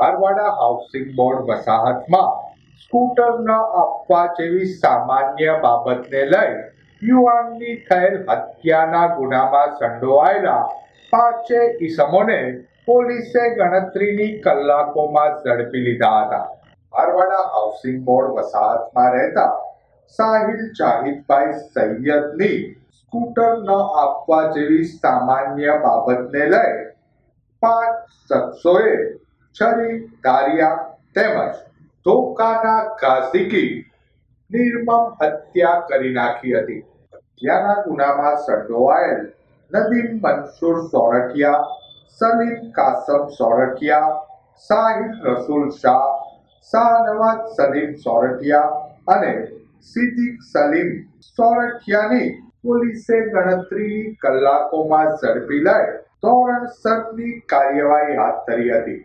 Marwada housing board વસાહતમાં scooter ન આપવા જેવી સામાન્ય બાબતને લઈ યુવાનની થયેલ હત્યાના ગુનામાં સંડોવાયેલા પાંચે ઈસમોને પોલીસે ગણતરીની કલાકોમાં ઝડપી લીધા હતા. ભારવાડા હાઉસિંગ બોર્ડ વસાહતમાં રહેતા સાહિલ જાહિદભાઈ સૈયદની સ્કૂટર ન આપવા જેવી સામાન્ય બાબતને લઈ પાંચ શખ્સોએ છરી દારિયા તેમજ ધોકાના ઘાસીકી નિર્મમ હત્યા કરી નાખી હતી. હત્યાના ગુનામાં સંડોવાયેલ નદીમ મંસૂર સોરઠિયા, સલીમ કાસમ સોરઠિયા, સાહિલ રસુલ શાહ શાહનવાજ સલીમ સોરઠિયા અને સિદ્દીક સલીમ સોરઠિયાની પોલીસે ગણતરી કલાકોમાં ઝડપી લઈ ધોરણસરની કાર્યવાહી હાથ ધરી હતી.